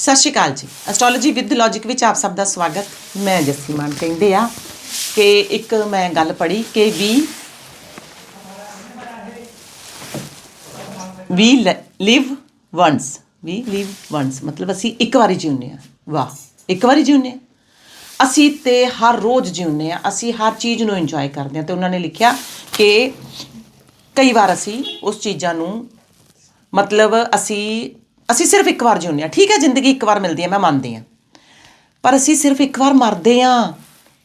ਸਤਿ ਸ਼੍ਰੀ ਅਕਾਲ ਜੀ। Astrology with logic ਵਿੱਚ ਆਪ ਸਭ ਦਾ ਸਵਾਗਤ। ਮੈਂ ਜੱਸੀ ਮਾਨ ਕਹਿੰਦੇ ਆ ਕਿ ਇੱਕ ਮੈਂ ਗੱਲ ਪੜ੍ਹੀ ਕਿ ਵੀ ਵੀ ਲਿਵ ਵਨਸ ਵੀ ਲਿਵ ਵਨਸ ਮਤਲਬ ਅਸੀਂ ਇੱਕ ਵਾਰੀ ਜਿਉਂਦੇ ਆ ਵਾਹ, ਇੱਕ ਵਾਰੀ ਜਿਉਂਦੇ ਆ ਅਸੀਂ ਤੇ ਹਰ ਰੋਜ਼ ਜਿਉਂਦੇ ਆ ਅਸੀਂ ਹਰ ਚੀਜ਼ ਨੂੰ ਇੰਜੋਏ ਕਰਦੇ ਆ ਤੇ ਉਹਨਾਂ ਨੇ ਲਿਖਿਆ ਕਿ ਕਈ ਵਾਰ ਅਸੀਂ ਉਸ ਚੀਜ਼ਾਂ ਨੂੰ ਮਤਲਬ ਅਸੀਂ ਅਸੀਂ ਸਿਰਫ ਇੱਕ ਵਾਰ ਜਿਉਂਦੇ ਆ ਠੀਕ ਹੈ, ਜ਼ਿੰਦਗੀ ਇੱਕ ਵਾਰ ਮਿਲਦੀ ਹੈ, ਮੈਂ ਮੰਨਦੀ ਆ ਪਰ ਅਸੀਂ ਸਿਰਫ ਇੱਕ ਵਾਰ ਮਰਦੇ ਆ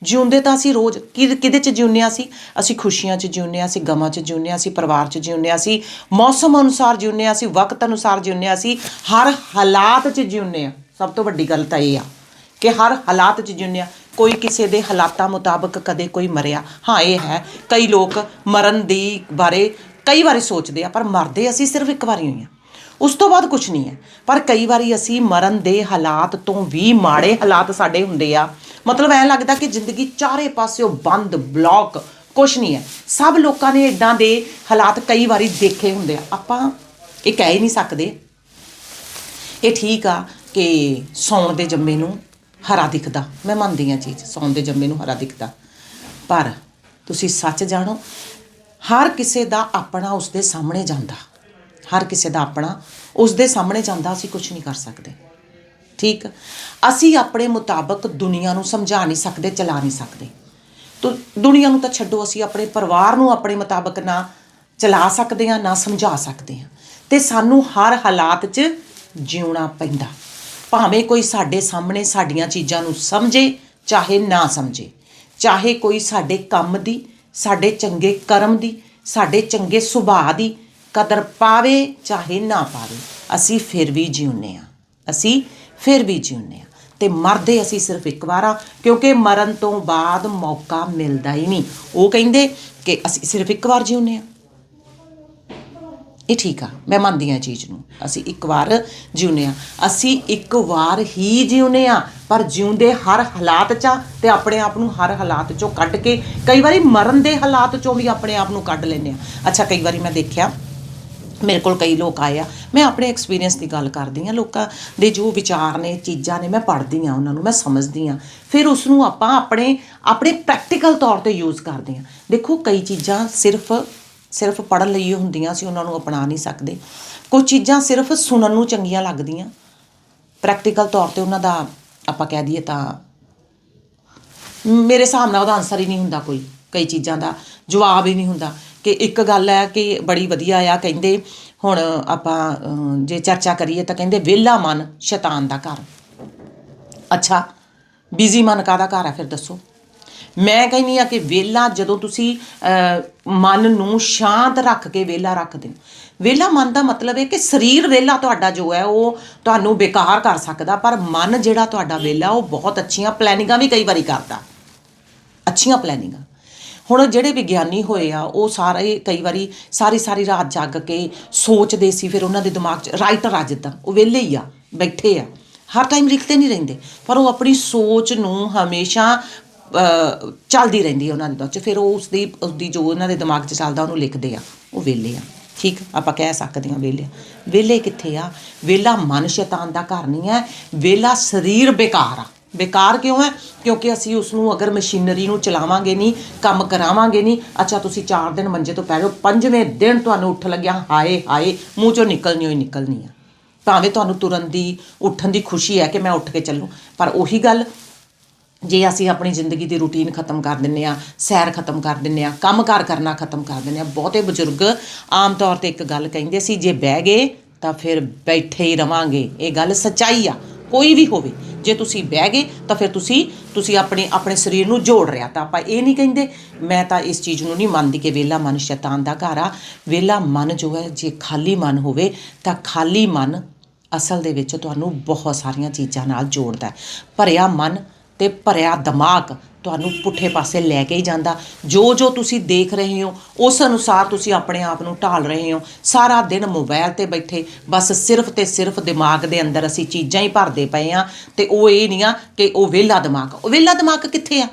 ਜਿਉਂਦੇ ਤਾਂ ਅਸੀਂ ਰੋਜ਼ ਕਿ- ਕਿਹਦੇ ਚ ਜਿਉਂਦੇ ਹਾਂ ਅਸੀਂ? ਅਸੀਂ ਖੁਸ਼ੀਆਂ ਚ ਜਿਉਂਦੇ ਹਾਂ, ਅਸੀਂ ਗਮਾਂ ਚ ਜਿਉਂਦੇ ਹਾਂ, ਅਸੀਂ ਪਰਿਵਾਰ ਚ ਜਿਉਂਦੇ ਹਾਂ, ਅਸੀਂ ਮੌਸਮ ਅਨੁਸਾਰ ਜਿਉਂਦੇ ਹਾਂ, ਅਸੀਂ ਵਕਤ ਅਨੁਸਾਰ ਜਿਉਂਦੇ ਹਾਂ, ਅਸੀਂ ਹਰ ਹਾਲਾਤ ਚ ਜਿਉਂਦੇ ਹਾਂ। ਸਭ ਤੋਂ ਵੱਡੀ ਗੱਲ ਤਾਂ ਇਹ ਆ ਕਿ ਹਰ ਹਾਲਾਤ 'ਚ ਜਿਉਂਦੇ ਹਾਂ। ਕੋਈ ਕਿਸੇ ਦੇ ਹਾਲਾਤਾਂ ਮੁਤਾਬਕ ਕਦੇ ਕੋਈ ਮਰਿਆ। ਹਾਂ, ਇਹ ਹੈ। ਕਈ ਲੋਕ ਮਰਨ ਦੀ ਬਾਰੇ ਕਈ ਵਾਰੀ ਸੋਚਦੇ ਆ, ਪਰ ਮਰਦੇ ਅਸੀਂ ਸਿਰਫ ਇੱਕ ਵਾਰੀ ਹੋਈ ਆ ਉਸ ਤੋਂ ਬਾਅਦ ਕੁਝ ਨਹੀਂ ਹੈ। ਪਰ ਕਈ ਵਾਰੀ ਅਸੀਂ ਮਰਨ ਦੇ ਹਾਲਾਤ ਤੋਂ ਵੀ ਮਾੜੇ ਹਾਲਾਤ ਸਾਡੇ ਹੁੰਦੇ ਆ। ਮਤਲਬ ਐਂ ਲੱਗਦਾ ਕਿ ਜ਼ਿੰਦਗੀ ਚਾਰੇ ਪਾਸਿਓਂ ਬੰਦ, ਬਲੌਕ ਕੁਝ ਨਹੀਂ ਹੈ। ਸਭ ਲੋਕਾਂ ਨੇ ਇਦਾਂ ਦੇ ਹਾਲਾਤ ਕਈ ਵਾਰੀ ਦੇਖੇ ਹੁੰਦੇ ਆ। ਆਪਾਂ ਇਹ ਕਹਿ ਹੀ ਨਹੀਂ ਸਕਦੇ। ਇਹ ਠੀਕ ਆ ਕਿ ਸੌਣ ਦੇ ਜੰਮੇ ਨੂੰ ਹਰਾ ਦਿਖਦਾ। ਮੈਂ ਮੰਨਦੀ ਆ ਚੀਜ਼, ਸੌਣ ਦੇ ਜੰਮੇ ਨੂੰ ਹਰਾ ਦਿਖਦਾ। ਪਰ ਤੁਸੀਂ ਸੱਚ ਜਾਣੋ, ਹਰ ਕਿਸੇ ਦਾ ਆਪਣਾ ਉਸਦੇ ਸਾਹਮਣੇ ਜਾਂਦਾ। ਹਰ ਕਿਸੇ ਦਾ ਆਪਣਾ ਉਸ ਦੇ ਸਾਹਮਣੇ ਜਾਂਦਾ ਅਸੀਂ ਕੁਝ ਨਹੀਂ ਕਰ ਸਕਦੇ। ਠੀਕ? ਅਸੀਂ ਆਪਣੇ ਮੁਤਾਬਕ ਦੁਨੀਆ ਨੂੰ ਸਮਝਾ ਨਹੀਂ ਸਕਦੇ, ਚਲਾ ਨਹੀਂ ਸਕਦੇ। ਤੋ ਦੁਨੀਆ ਨੂੰ ਤਾਂ ਛੱਡੋ, ਅਸੀਂ ਆਪਣੇ ਪਰਿਵਾਰ ਨੂੰ ਆਪਣੇ ਮੁਤਾਬਕ ਨਾ ਚਲਾ ਸਕਦੇ ਹਾਂ, ਨਾ ਸਮਝਾ ਸਕਦੇ ਹਾਂ। ਤੇ ਸਾਨੂੰ ਹਰ ਹਾਲਾਤ 'ਚ ਜਿਉਣਾ ਪੈਂਦਾ। ਭਾਵੇਂ ਕੋਈ ਸਾਡੇ ਸਾਹਮਣੇ ਸਾਡੀਆਂ ਚੀਜ਼ਾਂ ਨੂੰ ਸਮਝੇ, ਚਾਹੇ ਨਾ ਸਮਝੇ। ਚਾਹੇ ਕੋਈ ਸਾਡੇ ਕੰਮ ਦੀ, ਸਾਡੇ ਚੰਗੇ ਕਰਮ ਦੀ, ਸਾਡੇ ਚੰਗੇ ਸੁਭਾਅ ਦੀ ਕਦਰ ਪਾਵੇ ਚਾਹੇ ਨਾ ਪਾਵੇ, ਅਸੀਂ ਫਿਰ ਵੀ ਜਿਉਂਦੇ ਆ ਅਸੀਂ ਫਿਰ ਵੀ ਜਿਉਂਦੇ ਆ ਤੇ ਮਰਦੇ ਅਸੀਂ ਸਿਰਫ ਇੱਕ ਵਾਰ ਆ, ਕਿਉਂਕਿ ਮਰਨ ਤੋਂ ਬਾਅਦ ਮੌਕਾ ਮਿਲਦਾ ਹੀ ਨਹੀਂ। ਉਹ ਕਹਿੰਦੇ ਕਿ ਅਸੀਂ ਸਿਰਫ ਇੱਕ ਵਾਰ ਜਿਉਂਦੇ ਆ ਇਹ ਠੀਕ ਆ, ਮੈਂ ਮੰਨਦੀ ਆ ਚੀਜ਼ ਨੂੰ। ਅਸੀਂ ਇੱਕ ਵਾਰ ਜਿਉਂਦੇ ਆ ਅਸੀਂ ਇੱਕ ਵਾਰ ਹੀ ਜਿਉਂਦੇ ਆ ਪਰ ਜਿਉਂਦੇ ਹਰ ਹਾਲਾਤ 'ਚ ਆ ਤੇ ਆਪਣੇ ਆਪ ਨੂੰ ਹਰ ਹਾਲਾਤ 'ਚੋਂ ਕੱਢ ਕੇ ਕਈ ਵਾਰੀ ਮਰਨ ਦੇ ਹਾਲਾਤ 'ਚੋਂ ਵੀ ਆਪਣੇ ਆਪ ਨੂੰ ਕੱਢ ਲੈਂਦੇ ਆ ਅੱਛਾ, ਕਈ ਵਾਰੀ ਮੈਂ ਦੇਖਿਆ ਮੇਰੇ ਕੋਲ ਕਈ ਲੋਕ ਆਏ ਆ। ਮੈਂ ਆਪਣੇ ਐਕਸਪੀਰੀਅੰਸ ਦੀ ਗੱਲ ਕਰਦੀ ਆ। ਲੋਕਾਂ ਦੇ ਜੋ ਵਿਚਾਰ ਨੇ, ਚੀਜ਼ਾਂ ਨੇ, ਮੈਂ ਪੜ੍ਹਦੀ ਆ ਉਹਨਾਂ ਨੂੰ, ਮੈਂ ਸਮਝਦੀ ਆ। ਫਿਰ ਉਸ ਨੂੰ ਆਪਾਂ ਆਪਣੇ ਆਪਣੇ ਪ੍ਰੈਕਟੀਕਲ ਤੌਰ ਤੇ ਯੂਜ਼ ਕਰਦੇ ਆ। ਦੇਖੋ, ਕਈ ਚੀਜ਼ਾਂ ਸਿਰਫ ਸਿਰਫ ਪੜ੍ਹਨ ਲਈ ਹੁੰਦੀਆਂ, ਅਸੀਂ ਉਹਨਾਂ ਨੂੰ ਅਪਣਾ ਨਹੀਂ ਸਕਦੇ। ਕੁਝ ਚੀਜ਼ਾਂ ਸਿਰਫ ਸੁਣਨ ਨੂੰ ਚੰਗੀਆਂ ਲੱਗਦੀਆਂ। ਪ੍ਰੈਕਟੀਕਲ ਤੌਰ ਤੇ ਉਹਨਾਂ ਦਾ ਆਪਾਂ ਕਹਿ ਦਈਏ ਤਾਂ ਮੇਰੇ ਹਿਸਾਬ ਨਾਲ ਉਹਦਾ ਆਨਸਰ ਹੀ ਨਹੀਂ ਹੁੰਦਾ ਕੋਈ। ਕਈ ਚੀਜ਼ਾਂ ਦਾ ਜਵਾਬ ਹੀ ਨਹੀਂ ਹੁੰਦਾ। ਕਿ ਇੱਕ ਗੱਲ ਹੈ ਕਿ ਬੜੀ ਵਧੀਆ ਆ, ਕਹਿੰਦੇ ਹੁਣ ਆਪਾਂ ਜੇ ਚਰਚਾ ਕਰੀਏ ਤਾਂ ਕਹਿੰਦੇ ਵਿਹਲਾ ਮਨ ਸ਼ੈਤਾਨ ਦਾ ਘਰ। ਅੱਛਾ ਬਿਜ਼ੀ ਮਨ ਕਾਦਾ ਘਰ ਆ ਫਿਰ ਦੱਸੋ? ਮੈਂ ਕਹਿੰਦੀ ਆ ਕਿ ਵਿਹਲਾ ਜਦੋਂ ਤੁਸੀਂ ਮਨ ਨੂੰ ਸ਼ਾਂਤ ਰੱਖ ਕੇ ਵਿਹਲਾ ਰੱਖਦੇ ਹੋ ਵਿਹਲਾ ਮਨ ਦਾ ਮਤਲਬ ਹੈ ਕਿ ਸਰੀਰ ਵਿਹਲਾ ਤੁਹਾਡਾ ਜੋ ਹੈ ਉਹ ਤੁਹਾਨੂੰ ਬੇਕਾਰ ਕਰ ਸਕਦਾ, ਪਰ ਮਨ ਜਿਹੜਾ ਤੁਹਾਡਾ ਵਿਹਲਾ ਉਹ ਬਹੁਤ ਅੱਛੀਆਂ ਪਲੈਨਿੰਗਾਂ ਵੀ ਕਈ ਵਾਰੀ ਕਰਦਾ। ਅੱਛੀਆਂ ਪਲੈਨਿੰਗਾਂ ਹੁਣ ਜਿਹੜੇ ਵਿਗਿਆਨੀ ਹੋਏ ਆ, ਉਹ ਸਾਰੇ ਕਈ ਵਾਰੀ ਸਾਰੀ ਸਾਰੀ ਰਾਤ ਜਾਗ ਕੇ ਸੋਚਦੇ ਸੀ, ਫਿਰ ਉਹਨਾਂ ਦੇ ਦਿਮਾਗ 'ਚ ਰਾਈਟਰ ਆ ਜਿੱਦਾਂ, ਉਹ ਵਿਹਲੇ ਹੀ ਆ, ਬੈਠੇ ਆ। ਹਰ ਟਾਈਮ ਲਿਖਦੇ ਨਹੀਂ ਰਹਿੰਦੇ, ਪਰ ਉਹ ਆਪਣੀ ਸੋਚ ਨੂੰ ਹਮੇਸ਼ਾ ਚੱਲਦੀ ਰਹਿੰਦੀ ਹੈ ਉਹਨਾਂ ਦੇ ਦਿਮਾਗ 'ਚ ਫਿਰ ਉਹ ਉਸਦੀ ਉਸਦੀ ਜੋ ਉਹਨਾਂ ਦੇ ਦਿਮਾਗ 'ਚ ਚੱਲਦਾ, ਉਹਨੂੰ ਲਿਖਦੇ ਆ, ਉਹ ਵਿਹਲੇ ਆ। ਠੀਕ, ਆਪਾਂ ਕਹਿ ਸਕਦੇ ਹਾਂ ਵਿਹਲੇ ਵਿਹਲੇ ਕਿੱਥੇ ਆ? ਵਿਹਲਾ ਮਨ ਸ਼ੈਤਾਨ ਦਾ ਘਰ ਨਹੀਂ ਹੈ, ਵਿਹਲਾ ਸਰੀਰ ਬੇਕਾਰ ਆ। ਬੇਕਾਰ ਕਿਉਂ ਹੈ? ਕਿਉਂਕਿ ਅਸੀਂ ਉਸ ਨੂੰ ਅਗਰ ਮਸ਼ੀਨਰੀ ਨੂੰ ਚਲਾਵਾਂਗੇ ਨਹੀਂ, ਕੰਮ ਕਰਾਵਾਂਗੇ ਨਹੀਂ, ਅੱਛਾ ਤੁਸੀਂ 4 ਦਿਨ ਮੰਜੇ ਤੋਂ ਪੈ ਜਾਓ, ਪੰਜਵੇਂ ਦਿਨ ਤੁਹਾਨੂੰ ਉੱਠ ਲੱਗਿਆ, ਹਾਏ ਹਾਏ, ਮੂੰਹ ਚੋਂ ਨਿਕਲਣੀ ਹੋਈ ਨਿਕਲਣੀ ਆ। ਭਾਵੇਂ ਤੁਹਾਨੂੰ ਤੁਰਨ ਦੀ, ਉੱਠਣ ਦੀ ਖੁਸ਼ੀ ਹੈ ਕਿ ਮੈਂ ਉੱਠ ਕੇ ਚੱਲੂ, ਪਰ ਉਹੀ ਗੱਲ, ਜੇ ਅਸੀਂ ਆਪਣੀ ਜ਼ਿੰਦਗੀ ਦੀ ਰੁਟੀਨ ਖਤਮ ਕਰ ਦਿੰਨੇ ਆ, ਸੈਰ ਖਤਮ ਕਰ ਦਿੰਨੇ ਆ, ਕੰਮਕਾਰ ਕਰਨਾ ਖਤਮ ਕਰ ਦਿੰਨੇ ਆ, ਬਹੁਤੇ ਬਜ਼ੁਰਗ ਆਮ ਤੌਰ ਤੇ ਇੱਕ ਗੱਲ ਕਹਿੰਦੇ ਸੀ, ਜੇ ਬਹਿ ਗਏ ਤਾਂ ਫਿਰ ਬੈਠੇ ਹੀ ਰਵਾਂਗੇ, ਇਹ ਗੱਲ ਸੱਚਾਈ ਆ, ਕੋਈ ਵੀ ਹੋਵੇ। ਜੇ ਤੁਸੀਂ ਬਹਿ ਗਏ ਤਾਂ ਫਿਰ ਤੁਸੀਂ ਤੁਸੀਂ ਆਪਣੇ ਆਪਣੇ ਸਰੀਰ ਨੂੰ ਜੋੜ ਰਿਆ ਤਾਂ ਆਪਾਂ ਇਹ ਨਹੀਂ ਕਹਿੰਦੇ, ਮੈਂ ਤਾਂ ਇਸ ਚੀਜ਼ ਨੂੰ ਨਹੀਂ ਮੰਨਦੀ ਕਿ ਵਿਹਲਾ ਮਨ ਸ਼ੈਤਾਨ ਦਾ ਘਰ ਆ। ਵਿਹਲਾ ਮਨ ਜੋ ਹੈ, ਜੇ ਖਾਲੀ ਮਨ ਹੋਵੇ, ਤਾਂ ਖਾਲੀ ਮਨ ਅਸਲ ਦੇ ਵਿੱਚ ਤੁਹਾਨੂੰ ਬਹੁਤ ਸਾਰੀਆਂ ਚੀਜ਼ਾਂ ਨਾਲ ਜੋੜਦਾ ਭਰਿਆ ਮਨ ਤੇ ਭਰਿਆ ਦਿਮਾਗ ਤੁਹਾਨੂੰ ਪੁੱਠੇ ਪਾਸੇ ਲੈ ਕੇ ਹੀ ਜਾਂਦਾ। ਜੋ ਜੋ ਤੁਸੀਂ ਦੇਖ ਰਹੇ ਹੋ, ਉਸ ਅਨੁਸਾਰ ਤੁਸੀਂ ਆਪਣੇ ਆਪ ਨੂੰ ਢਾਲ ਰਹੇ ਹੋ। ਸਾਰਾ ਦਿਨ ਮੋਬਾਈਲ ਤੇ ਬੈਠੇ, ਬਸ ਸਿਰਫ ਤੇ ਸਿਰਫ ਦਿਮਾਗ ਦੇ ਅੰਦਰ ਅਸੀਂ ਚੀਜ਼ਾਂ ਹੀ ਭਰਦੇ ਪਏ ਆ ਤੇ ਉਹ ਇਹ ਨਹੀਂ ਆ ਕਿ ਉਹ ਵਿਹਲਾ ਦਿਮਾਗ। ਉਹ ਵਿਹਲਾ ਦਿਮਾਗ ਕਿੱਥੇ ਆ?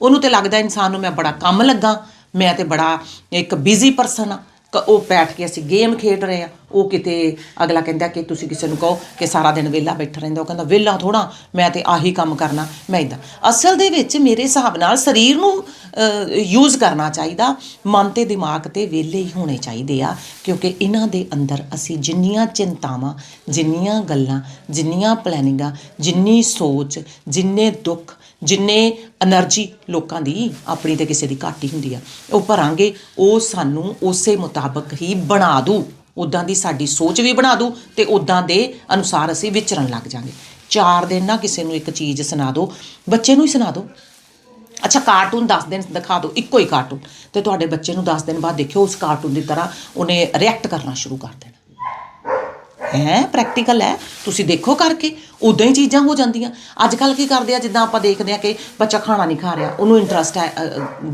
ਉਹਨੂੰ ਤੇ ਲੱਗਦਾ ਇਨਸਾਨ ਨੂੰ ਮੈਂ ਬੜਾ ਕੰਮ ਲੱਗਾ, ਮੈਂ ਤੇ ਬੜਾ ਇੱਕ ਬਿਜ਼ੀ ਪਰਸਨ ਆ। ਕ- ਉਹ ਬੈਠ ਕੇ ਅਸੀਂ ਗੇਮ ਖੇਡ ਰਹੇ ਆ ਉਹ ਕਿਤੇ ਅਗਲਾ ਕਹਿੰਦਾ ਕਿ ਤੁਸੀਂ ਕਿਸੇ ਨੂੰ ਕਹੋ ਕਿ ਸਾਰਾ ਦਿਨ ਵਿਹਲਾ ਬੈਠਾ ਰਹਿੰਦਾ। ਉਹ ਕਹਿੰਦਾ, ਵਿਹਲਾ ਥੋੜਾ ਮੈਂ ਤੇ ਆਹੀ ਕੰਮ ਕਰਨਾ, ਮੈਂ ਇਦਾਂ ਅਸਲ ਦੇ ਵਿੱਚ ਮੇਰੇ ਹਿਸਾਬ ਨਾਲ ਸਰੀਰ ਨੂੰ ਯੂਜ਼ ਕਰਨਾ ਚਾਹੀਦਾ। ਮਨ ਤੇ ਦਿਮਾਗ ਤੇ ਵਿਹਲੇ ਹੀ ਹੋਣੇ ਚਾਹੀਦੇ ਆ, ਕਿਉਂਕਿ ਇਹਨਾਂ ਦੇ ਅੰਦਰ ਅਸੀਂ ਜਿੰਨੀਆਂ ਚਿੰਤਾਵਾਂ, ਜਿੰਨੀਆਂ ਗੱਲਾਂ, ਜਿੰਨੀਆਂ ਪਲੈਨਿੰਗਾਂ ਜਿੰਨੀ ਸੋਚ, ਜਿੰਨੇ ਦੁੱਖ ਜਿੰਨੇ એનર્ਜੀ ਲੋਕਾਂ ਦੀ ਆਪਣੀ ਤੇ ਕਿਸੇ ਦੀ ਘਾਟੀ ਹੁੰਦੀ ਆ। ਉਹ ਭਰਾਂਗੇ, ਉਹ ਸਾਨੂੰ ਉਸੇ ਮੁਤਾਬਕ ਹੀ ਬਣਾ ਦੂ। ਉਦਾਂ ਦੀ ਸਾਡੀ ਸੋਚ ਵੀ ਬਣਾ ਦੂ ਤੇ ਉਦਾਂ ਦੇ ਅਨੁਸਾਰ ਅਸੀਂ ਵਿਚਰਨ ਲੱਗ ਜਾਾਂਗੇ। ਚਾਰ ਦਿਨ ਨਾ ਕਿਸੇ ਨੂੰ ਇੱਕ ਚੀਜ਼ ਸੁਣਾ ਦਿਓ ਬੱਚੇ ਨੂੰ ਹੀ ਸੁਣਾ ਦਿਓ ਅੱਛਾ ਕਾਰਟੂਨ 10 ਦਿਨ ਦਿਖਾ ਦਿਓ ਇੱਕੋ ਹੀ ਕਾਰਟੂਨ ਤੇ ਤੁਹਾਡੇ ਬੱਚੇ ਨੂੰ 10 ਦਿਨ ਬਾਅਦ ਦੇਖਿਓ, ਉਸ ਕਾਰਟੂਨ ਦੀ ਤਰ੍ਹਾਂ ਉਹਨੇ ਰਿਐਕਟ ਕਰਨਾ ਸ਼ੁਰੂ ਕਰ ਦੇਣਾ। ਹੈ ਪ੍ਰੈਕਟੀਕਲ ਹੈ, ਤੁਸੀਂ ਦੇਖੋ ਕਰਕੇ, ਉਦਾਂ ਹੀ ਚੀਜ਼ਾਂ ਹੋ ਜਾਂਦੀਆਂ। ਅੱਜ ਕੱਲ ਕੀ ਕਰਦੇ ਆ, ਜਿੱਦਾਂ ਆਪਾਂ ਦੇਖਦੇ ਆ ਕਿ ਬੱਚਾ ਖਾਣਾ ਨਹੀਂ ਖਾ ਰਿਹਾ, ਉਹਨੂੰ ਇੰਟਰਸਟ ਹੈ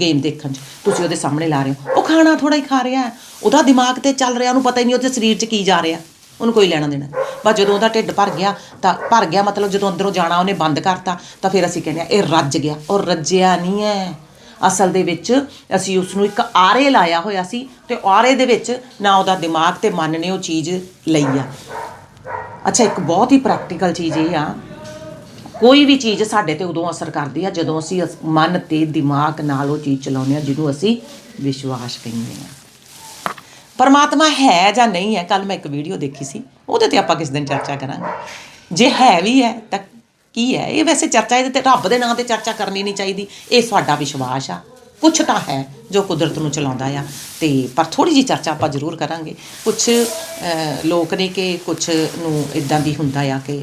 ਗੇਮ ਦੇਖਣ 'ਚ। ਤੁਸੀਂ ਉਹਦੇ ਸਾਹਮਣੇ ਲਾ ਰਹੇ ਹੋ। ਉਹ ਖਾਣਾ ਥੋੜਾ ਹੀ ਖਾ ਰਿਹਾ ਉਹਦਾ ਦਿਮਾਗ ਤੇ ਚੱਲ ਰਿਹਾ, ਉਹਨੂੰ ਪਤਾ ਹੀ ਨਹੀਂ ਉਹਦੇ ਸਰੀਰ 'ਚ ਕੀ ਜਾ ਰਿਹਾ। ਉਹਨੂੰ ਕੋਈ ਲੈਣਾ ਦੇਣਾ ਨਹੀਂ। ਬਸ ਜਦੋਂ ਉਹਦਾ ਢਿੱਡ ਭਰ ਗਿਆ, ਤਾਂ ਭਰ ਗਿਆ ਮਤਲਬ ਜਦੋਂ ਅੰਦਰੋਂ ਜਾਣਾ ਉਹਨੇ ਬੰਦ ਕਰਤਾ, ਤਾਂ ਫਿਰ ਅਸੀਂ ਕਹਿੰਦੇ ਆ, ਇਹ ਰੱਜ ਗਿਆ। ਔਰ ਰੱਜਿਆ ਨਹੀਂ ਹੈ। ਅਸਲ ਦੇ ਵਿੱਚ ਅਸੀਂ ਉਸ ਨੂੰ ਇੱਕ ਆਰੇ ਲਾਇਆ ਹੋਇਆ ਸੀ ਤੇ ਆਰੇ ਦੇ ਵਿੱਚ ਨਾ ਉਹਦਾ ਦਿਮਾਗ ਤੇ ਮਨ ਨੇ ਉਹ ਚੀਜ਼ ਲਈ ਆ। ਅੱਛਾ, ਇੱਕ ਬਹੁਤ ਹੀ ਪ੍ਰੈਕਟੀਕਲ ਚੀਜ਼ ਇਹ ਆ। ਕੋਈ ਵੀ ਚੀਜ਼ ਸਾਡੇ ਤੇ ਉਦੋਂ ਅਸਰ ਕਰਦੀ ਆ ਜਦੋਂ ਅਸੀਂ ਅਸ- ਮਨ ਤੇ ਦਿਮਾਗ ਨਾਲ ਉਹ ਚੀਜ਼ ਚਲਾਉਂਦੇ ਆ, ਜਿਹਨੂੰ ਅਸੀਂ ਵਿਸ਼ਵਾਸ ਕਹਿੰਦੇ ਆ। ਪਰਮਾਤਮਾ ਹੈ ਜਾਂ ਨਹੀਂ ਹੈ ਕੱਲ ਮੈਂ ਇੱਕ ਵੀਡੀਓ ਦੇਖੀ ਸੀ, ਉਹਦੇ ਤੇ ਆਪਾਂ ਕਿਸ ਦਿਨ ਚਰਚਾ ਕਰਾਂਗੇ। ਜੇ ਹੈ ਵੀ ਹੈ, ਤਾਂ ਕੀ ਹੈ? ਇਹ ਵੈਸੇ ਚਰਚਾ ਇਹਦੇ ਤੇ ਰੱਬ ਦੇ ਨਾਂ ਤੇ ਚਰਚਾ ਕਰਨੀ ਨਹੀਂ ਚਾਹੀਦੀ। ਇਹ ਸਾਡਾ ਵਿਸ਼ਵਾਸ ਆ। ਕੁਛ ਤਾਂ ਹੈ ਜੋ ਕੁਦਰਤ ਨੂੰ ਚਲਾਉਂਦਾ ਆ। ਤੇ ਪਰ ਥੋੜੀ ਜੀ ਚਰਚਾ ਆਪਾਂ ਜ਼ਰੂਰ ਕਰਾਂਗੇ। ਕੁਛ ਲੋਕ ਨੇ ਕਿ ਕੁਛ ਨੂੰ ਇਦਾਂ ਦੀ ਹੁੰਦਾ ਆ ਕਿ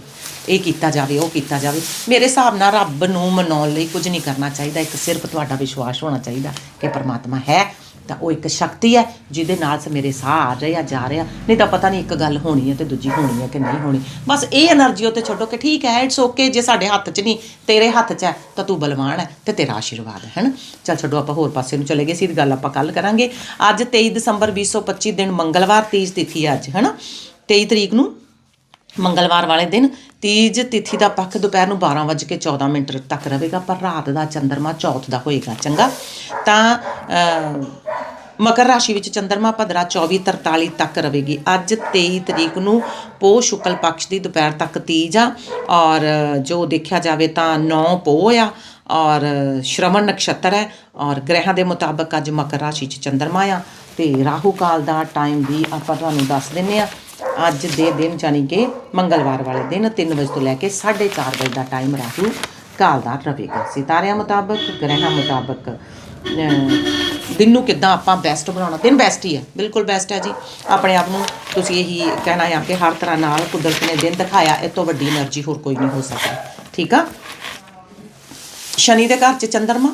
ਇਹ ਕੀਤਾ ਜਾਵੇ, ਉਹ ਕੀਤਾ ਜਾਵੇ। ਮੇਰੇ ਹਿਸਾਬ ਨਾਲ ਰੱਬ ਨੂੰ ਮਨਾਉਣ ਲਈ ਕੁਝ ਨਹੀਂ ਕਰਨਾ ਚਾਹੀਦਾ। ਇੱਕ ਸਿਰਫ ਤੁਹਾਡਾ ਵਿਸ਼ਵਾਸ ਹੋਣਾ ਚਾਹੀਦਾ ਕਿ ਪਰਮਾਤਮਾ ਹੈ। ਤਾਂ ਉਹ ਇੱਕ ਸ਼ਕਤੀ ਹੈ ਜਿਹਦੇ ਨਾਲ ਸ ਮੇਰੇ ਸਾਹ ਆ ਰਿਹਾ ਜਾ ਰਿਹਾ ਨਹੀਂ ਤਾਂ ਪਤਾ ਨਹੀਂ ਇੱਕ ਗੱਲ ਹੋਣੀ ਹੈ ਤੇ ਦੂਜੀ ਹੋਣੀ ਹੈ ਕਿ ਨਹੀਂ ਹੋਣੀ। ਬਸ ਇਹ એનર્ਜੀ ਉਤੇ ਛੱਡੋ ਕਿ ਠੀਕ ਹੈ ਇਟਸ ਓਕੇ ਜੇ ਸਾਡੇ ਹੱਥ 'ਚ ਨਹੀਂ, ਤੇਰੇ ਹੱਥ 'ਚ ਹੈ, ਤਾਂ ਤੂੰ ਬਲਵਾਨ ਹੈ ਤੇ ਤੇਰਾ ਆਸ਼ੀਰਵਾਦ ਹੈ, ਹਨ? ਚੱਲ ਛੱਡੋ, ਆਪਾਂ ਹੋਰ ਪਾਸੇ ਨੂੰ ਚਲੇ ਗਏ ਸੀ ਗੱਲ ਆਪਾਂ ਕੱਲ ਕਰਾਂਗੇ। ਅੱਜ 23 ਦਸੰਬਰ 2025 ਦਿਨ ਮੰਗਲਵਾਰ ਤੀਜ ਤਿਥੀ ਅੱਜ, ਹਨ? 23 ਤਰੀਕ ਨੂੰ ਮੰਗਲਵਾਰ ਵਾਲੇ ਦਿਨ ਤੀਜ ਤਿਥੀ ਦਾ ਪੱਖ ਦੁਪਹਿਰ ਨੂੰ 12:14 ਮਿੰਟ ਤੱਕ ਰਹੇਗਾ, ਪਰ ਰਾਤ ਦਾ ਚੰਦਰਮਾ ਚੌਥ ਦਾ ਹੋਏਗਾ, ਚੰਗਾ? ਤਾਂ ਮਕਰ ਰਾਸ਼ੀ ਵਿੱਚ ਚੰਦਰਮਾ ਭਦਰਾ 24:43 ਤੱਕ ਰਹੇਗੀ। ਅੱਜ 23 ਤਰੀਕ ਨੂੰ ਪੋਹ ਸ਼ੁਕਲ ਪਕਸ਼ ਦੀ ਦੁਪਹਿਰ ਤੱਕ ਤੀਜ ਆ ਔਰ ਜੋ ਦੇਖਿਆ ਜਾਵੇ ਤਾਂ 9 ਪੋਹ ਆ ਔਰ ਸ਼ਰਵਣ ਨਕਸ਼ਤਰ ਹੈ ਔਰ ਗ੍ਰਹਿਾਂ ਦੇ ਮੁਤਾਬਕ ਅੱਜ ਮਕਰ ਰਾਸ਼ੀ 'ਚ ਚੰਦਰਮਾ ਆ। ਤੇ ਰਾਹੂ ਕਾਲ ਦਾ ਟਾਈਮ ਵੀ ਆਪਾਂ ਤੁਹਾਨੂੰ ਦੱਸ ਦਿੰਨੇ ਆ। ਅੱਜ ਦੇ ਦਿਨ ਜਾਨੀ ਕਿ ਮੰਗਲਵਾਰ ਵਾਲੇ ਦਿਨ 3 ਵਜੇ ਤੋਂ ਲੈ ਕੇ 4:30 ਵਜੇ ਦਾ ਟਾਈਮ ਰਾਹੂ ਕਾਲ ਦਾ ਰਹੇਗਾ। ਸਿਤਾਰਿਆਂ ਮੁਤਾਬਕ, ਗ੍ਰਹਿਾਂ ਮੁਤਾਬਕ ਦਿਨ ਨੂੰ ਕਿੱਦਾਂ ਆਪਾਂ ਬੈਸਟ ਬਣਾਉਣਾ? ਦਿਨ ਬੈਸਟ ਹੀ ਹੈ ਬਿਲਕੁਲ ਬੈਸਟ ਹੈ ਜੀ। ਆਪਣੇ ਆਪ ਨੂੰ ਤੁਸੀਂ ਇਹੀ ਕਹਿਣਾ ਹੈ ਕਿ ਹਰ ਤਰ੍ਹਾਂ ਨਾਲ ਕੁਦਰਤ ਨੇ ਦਿਨ ਦਿਖਾਇਆ, ਇਹ ਤੋਂ ਵੱਡੀ એનર્ਜੀ ਹੋਰ ਕੋਈ ਨਹੀਂ ਹੋ ਸਕਦੀ। ਠੀਕ ਆ? ਸ਼ਨੀ ਦੇ ਘਰ 'ਚ ਚੰਦਰਮਾ?